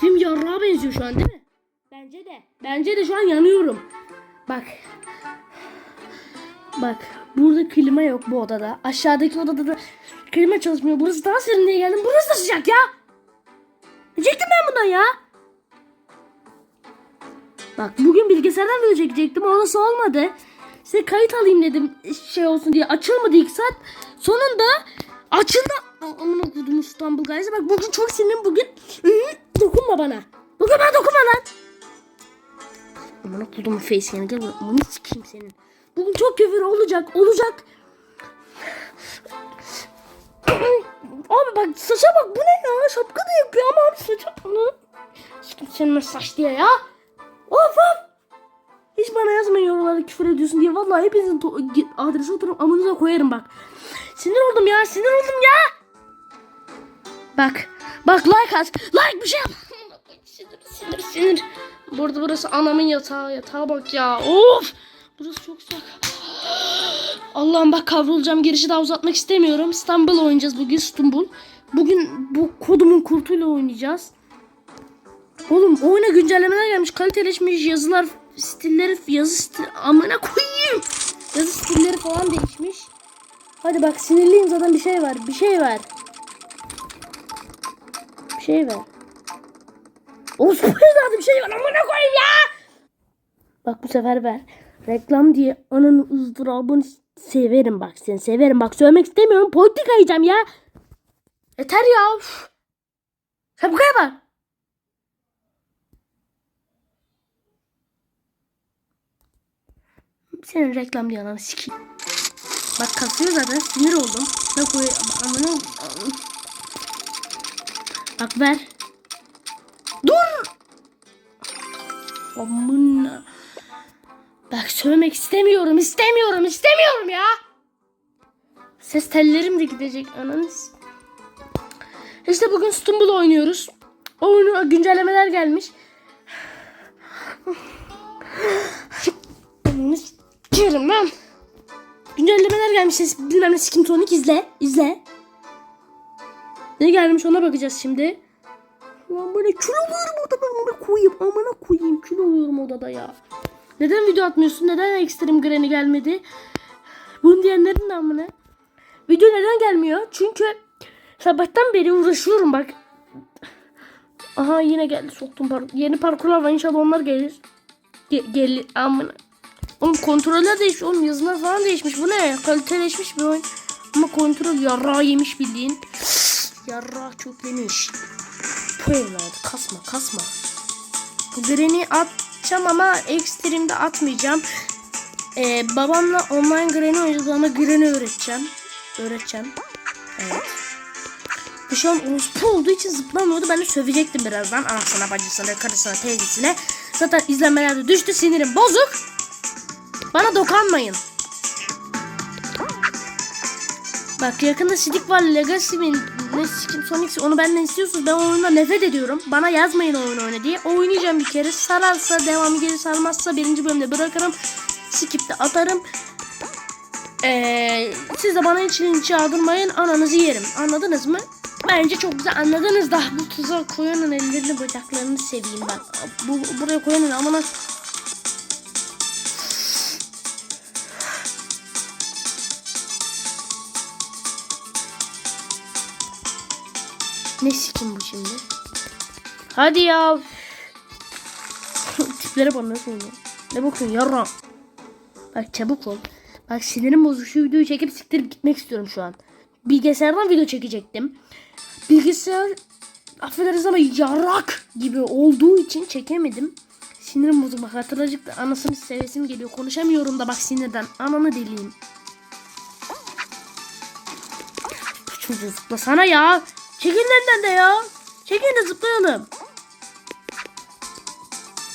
Tipim yarrağa benziyor şu an değil mi? Bence de. Bence de şu an yanıyorum. Bak. Bak. Burada klima yok bu odada. Aşağıdaki odada da klima çalışmıyor. Burası daha serin diye geldim. Burası da sıcak ya. Çektim ben bundan ya? Bak bugün bilgisayardan video çekecektim. Orası olmadı. Size kayıt alayım dedim şey olsun diye. Açılmadı ilk saat. Sonunda açıldı. Aman okudum İstanbul Guys'a. Bak bugün çok sinirlim bugün. Dokunma bana. Bana dokunma lan. Aman okudum face yani. Gel buraya. Aman sikeyim senin. Bugün çok küfür olacak. Olacak. Abi bak saça bak bu ne ya? Şapka da yapıyor ama abi saça. Ana. Sikim senin saç diye ya. Of of. Hiç bana yazmayın yorumlarda küfür ediyorsun diye. Vallahi hepinizin adresi oturup amınıza koyarım bak. Sinir oldum ya sinir oldum ya. Bak. Bak like at. Like bir şey yap. sinir sinir sinir. Burada burası anamın yatağı. Yatağa bak ya. Of. Burası çok sıcak. Allah'ım bak kavrulacağım. Girişi daha uzatmak istemiyorum. İstanbul oynayacağız bugün. İstanbul. Bugün bu kodumun kurtuyla oynayacağız. Oğlum oyuna güncellemeler gelmiş. Kaliteleşmiş yazılar, stilleri, yazı stil... Amına koyayım. Yazı stilleri falan değişmiş. Hadi bak sinirliyim zaten bir şey var. Bir şey var. Bir şey var. Orospu evladı bir şey var. Amına koyayım ya. Bak bu sefer ver. Reklam diye ananın ızdırabını severim bak seni severim. Bak söylemek istemiyorum. Politika yiyeceğim ya. Yeter ya. Üf. Şapkaya bak. Senin reklam diye ananı sikeyim. Bak kasıyor zaten sinir oldum. Ne koy amına Bak ver. Dur. Amına. Bak söylemek istemiyorum, istemiyorum, istemiyorum ya. Ses tellerim de gidecek ananız. İşte bugün Stumble oynuyoruz. Oyunu güncellemeler gelmiş. Sikerim lan. Güncellemeler gelmiş. Bilmem ne Skin Tonic izle. izle. Ne gelmiş ona bakacağız şimdi. Lan böyle kül oluyorum odada. Amına koyayım. Amına koyayım. Kül oluyorum odada ya. Neden video atmıyorsun? Neden Extreme Granny gelmedi? Bunu diyenlerin de amına. Video neden gelmiyor? Çünkü sabahtan beri uğraşıyorum bak. Aha yine geldi soktum par yeni parkurlar var inşallah onlar gelir. Ge gelir amına. Oğlum kontroller değişmiş oğlum yazılar falan değişmiş. Bu ne? Kaliteleşmiş bir oyun. Ama kontrol yarrağı yemiş bildiğin. Yarrağı çöklemiş. Bu evladı kasma kasma. Bu Granny atacağım ama Extreme'de atmayacağım. Ee, babamla online Granny oynayacağız ama Granny öğreteceğim. Öğreteceğim. Evet. Bu şu an orospu olduğu için zıplamıyordu. Ben de sövecektim birazdan. Anasına, bacısına, karısına, teyzesine. Zaten izlenmeler de düştü. Sinirim bozuk. Bana dokanmayın. Bak yakında Sidik var Legacy mi ne Skin Sonic onu benden istiyorsunuz ben oyunda nefret ediyorum. Bana yazmayın oyun oyna diye. Oynayacağım bir kere. Sararsa devamı gelir sarmazsa birinci bölümde bırakırım. Skip de atarım. Ee, siz de bana hiç linç yağdırmayın ananızı yerim. Anladınız mı? Bence çok güzel anladınız da bu tuzağa koyanın ellerini bacaklarını seveyim ben. Bu, buraya koyanın amına Ne sikim bu şimdi? Hadi ya. Tiplere bak nasıl oluyor. Ne bakıyorsun yarram. Bak çabuk ol. Bak sinirim bozuk. Şu videoyu çekip siktirip gitmek istiyorum şu an. Bilgisayardan video çekecektim. Bilgisayar affedersiniz ama yarrak gibi olduğu için çekemedim. Sinirim bozuk. Bak hatırlacık da anasını sevesim geliyor. Konuşamıyorum da bak sinirden. Ananı deliyim. Çocuğu zıplasana ya. Çekilin önden de ya. Çekilin de zıplayalım.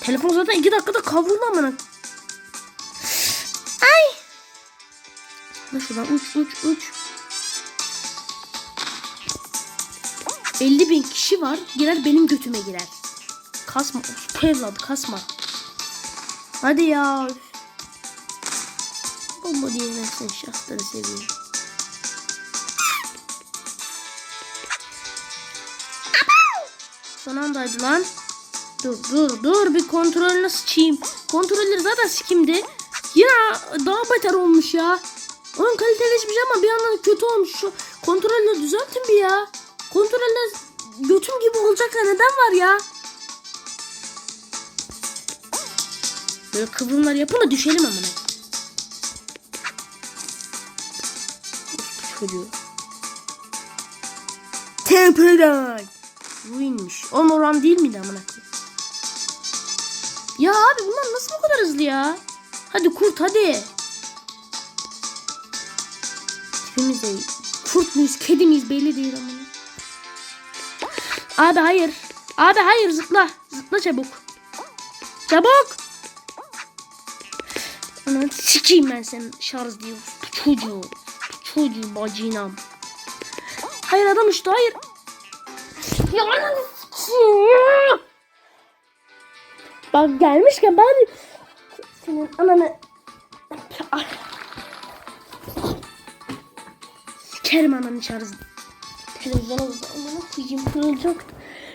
Telefon zaten iki dakikada kavruldu amına. Ay. Lan şuradan uç uç uç. 50 bin kişi var. Girer benim götüme girer. Kasma. Evladı kasma. Hadi ya. Bomba diyemezsin şahları seviyorum. Son andaydı lan. Dur dur dur bir kontrolünü sıçayım. Kontrolleri zaten sikimdi. Yine daha beter olmuş ya. Oyun kaliteleşmiş ama bir yandan da kötü olmuş. Şu kontrolleri düzeltin bir ya. Kontroller götüm gibi olacak da neden var ya? Böyle kıvrımlar yapın da düşelim amına. Çocuğu. Temperate. Ruinmiş. Oğlum oran değil miydi amına? Ya abi bunlar nasıl bu kadar hızlı ya? Hadi kurt hadi. Tipimiz de kurt muyuz kedi miyiz belli değil amına. Abi hayır. Abi hayır zıpla. Zıpla çabuk. Çabuk. Ananı sikeyim ben senin şarj diyor. Çocuğu. Çocuğu bacinam. Hayır adam uçtu hayır. Ya ananı sikeyim. Bak gelmişken ben senin ananı. Sikerim ananı şarjını. Televizyona. Amına koyayım kırılacak.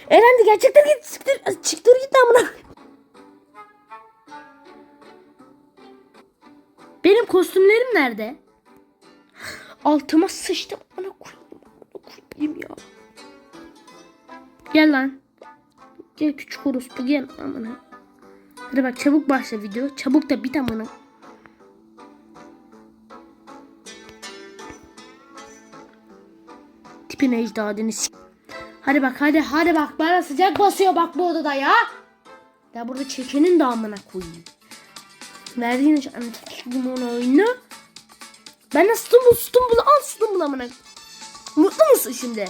Eren de gerçekten git siktir. Çıktır git amına. Benim kostümlerim nerede? Altıma sıçtım. Gel lan. Gel küçük orospu gel amına. Hadi bak çabuk başla video. Çabuk da bit amına. Tipine ecdadını s- Hadi bak hadi hadi bak bana sıcak basıyor bak bu odada ya. Ya burada çekenin de amına koyayım. Verdiğin bunu oyunu. Ben de Stumble Stumble al Stumble amına. Mutlu musun şimdi?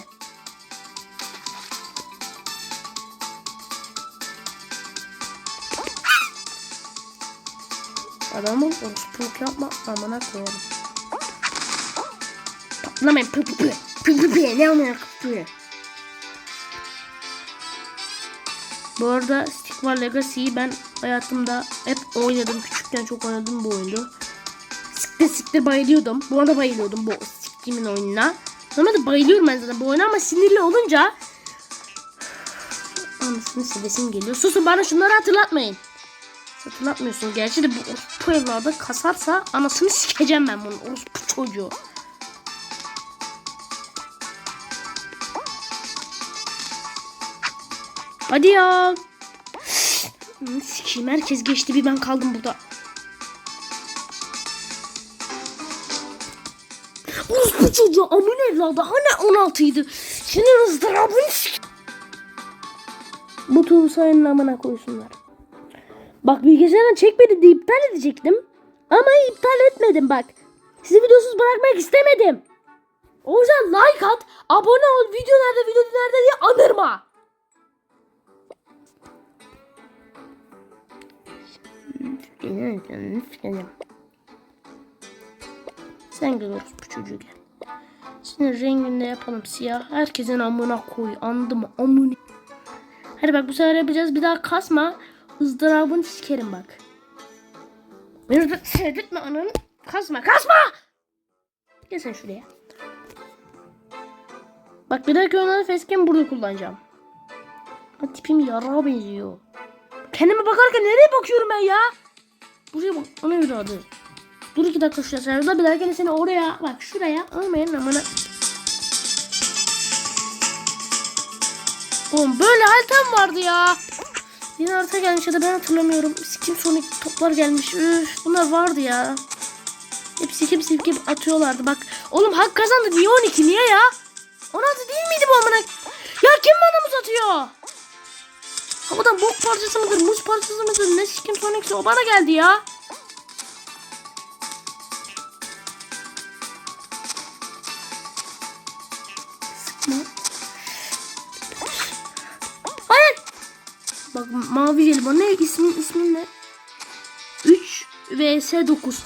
Adamım orospuluk yapma amına koyarım. Patlamayın pı pı pı. Pı pı pı ne amına pı. Bu arada Stick War Legacy'yi ben hayatımda hep oynadım. Küçükken çok oynadım bu oyunu. Siktir siktir bayılıyordum. Bu arada bayılıyordum bu Stick'imin oyununa. Normalde bayılıyorum ben zaten bu oyuna ama sinirli olunca Anasını silesim geliyor. Susun bana şunları hatırlatmayın. Hatırlatmıyorsun. Gerçi de bu orospu evladı kasarsa anasını sikeceğim ben bunun orospu çocuğu. Hadi ya. Sikeyim herkes geçti bir ben kaldım burada. Orospu çocuğu amın evladı hani 16 idi. Senin ızdırabını sik- Bu turu sayının amına koysunlar. Bak bilgisayardan çekmedi diye iptal edecektim. Ama iptal etmedim bak. Sizi videosuz bırakmak istemedim. O yüzden like at, abone ol, video nerede, video nerede diye anırma. Sen gel bu çocuğu gel. Senin renginde yapalım siyah. Herkesin amına koy. Andı mı? Amına. Hadi bak bu sefer yapacağız. Bir daha kasma. Izdırabını sikerim bak. Beni sevdirtme ananı. Kasma kasma. Gel sen şuraya. Bak bir dahaki oyunda facecam burada kullanacağım. Ha, tipim yara benziyor. Kendime bakarken nereye bakıyorum ben ya? Buraya bak. Ana evladı. Dur iki dakika şuraya sırada bir dahaki seni oraya bak şuraya almayın amına. Oğlum böyle haritam vardı ya. Yeni harita gelmiş ya da ben hatırlamıyorum. Skin Sonic toplar gelmiş. Üf, bunlar vardı ya. Hepsi kim silkip atıyorlardı bak. Oğlum hak kazandı. Niye 12? Niye ya? 16 değil miydi bu amına? Ya kim bana muz atıyor? Havadan bok parçası mıdır, muz parçası mıdır? Ne skin Sonic'se o bana geldi ya. Sıkma. Bak mavi jelibon ne ismin ismin ne? 3 vs 9.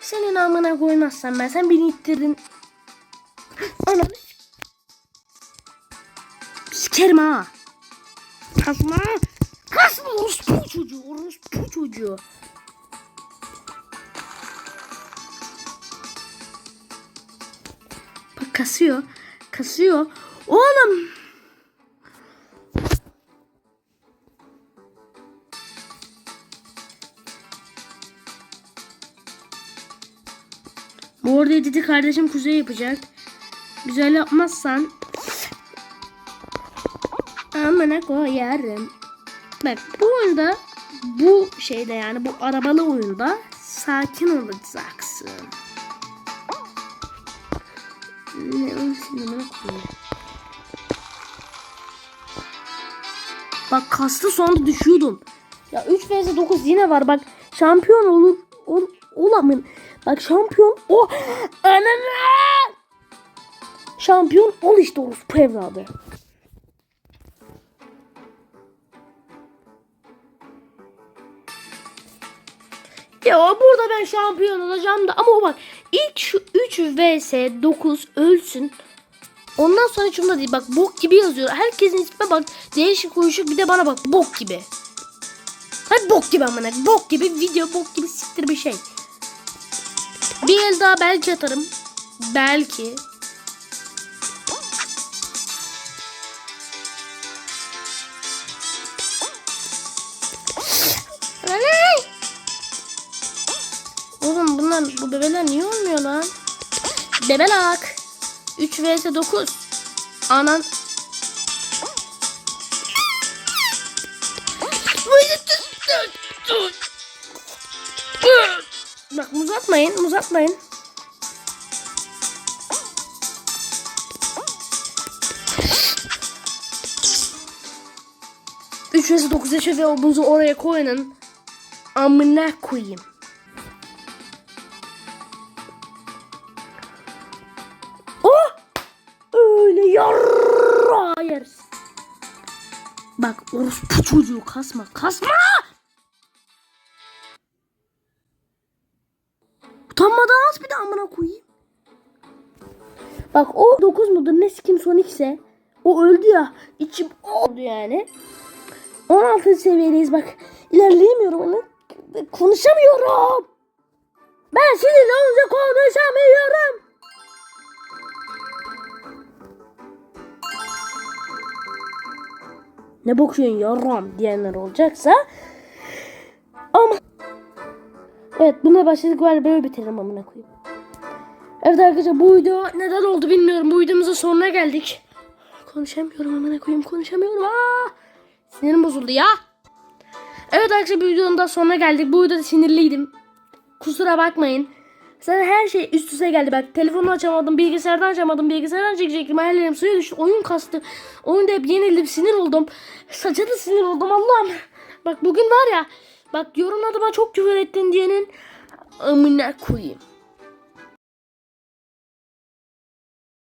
Senin amına koymazsam ben sen beni ittirdin. Ananı Sikerim ha. Kasma. Kasma orospu çocuğu. Orospu çocuğu. Bak kasıyor. Kasıyor. Oğlum. Bu arada editi kardeşim Kuzey yapacak. Güzel yapmazsan amına koyarım. Bak bu oyunda bu şeyde yani bu arabalı oyunda sakin olacaksın. Ne koyayım. Bak kastı sonunda düşüyordum. Ya 3 vs 9 yine var bak şampiyon olur ol, olamın. Bak şampiyon o ananı şampiyon ol işte orospu evladı. Ya burada ben şampiyon olacağım da ama bak ilk şu 3 vs 9 ölsün. Ondan sonra umurumda değil. Bak bok gibi yazıyor. Herkesin ismine bak. Değişik uyuşuk bir de bana bak. Bok gibi. Hadi bok gibi amına. Bok gibi video bok gibi siktir bir şey. Bir el daha belki atarım. Belki. Oğlum bunlar bu bebeler niye olmuyor lan? Bebelak. 3 vs 9. Anan. Atmayın. Üç vs 9 yaşa ve obunuzu oraya koyun. Amına koyayım. Oh! Öyle yarra. Bak orospu çocuğu kasma. Kasma! Amına koyayım. Bak o 9 mudur ne sikim Sonic ise o öldü ya. içim oldu yani. 16 seviyedeyiz bak. İlerleyemiyorum onu. Konuşamıyorum. Ben sinirli olunca konuşamıyorum. Ne bakıyorsun yaram diyenler olacaksa ama Evet buna başladık var böyle bitirelim amına koyayım. Evet arkadaşlar bu video neden oldu bilmiyorum. Bu videomuzun sonuna geldik. Konuşamıyorum amına koyayım konuşamıyorum. Aa! Sinirim bozuldu ya. Evet arkadaşlar bu videonun da sonuna geldik. Bu videoda sinirliydim. Kusura bakmayın. Zaten her şey üst üste geldi. Bak telefonu açamadım, bilgisayardan açamadım, bilgisayardan çekecektim. Hayallerim suya düştü, oyun kastı. Oyunda hep yenildim, sinir oldum. Saça da sinir oldum Allah'ım. Bak bugün var ya, bak yorumlarda bana çok küfür ettin diyenin amına koyayım.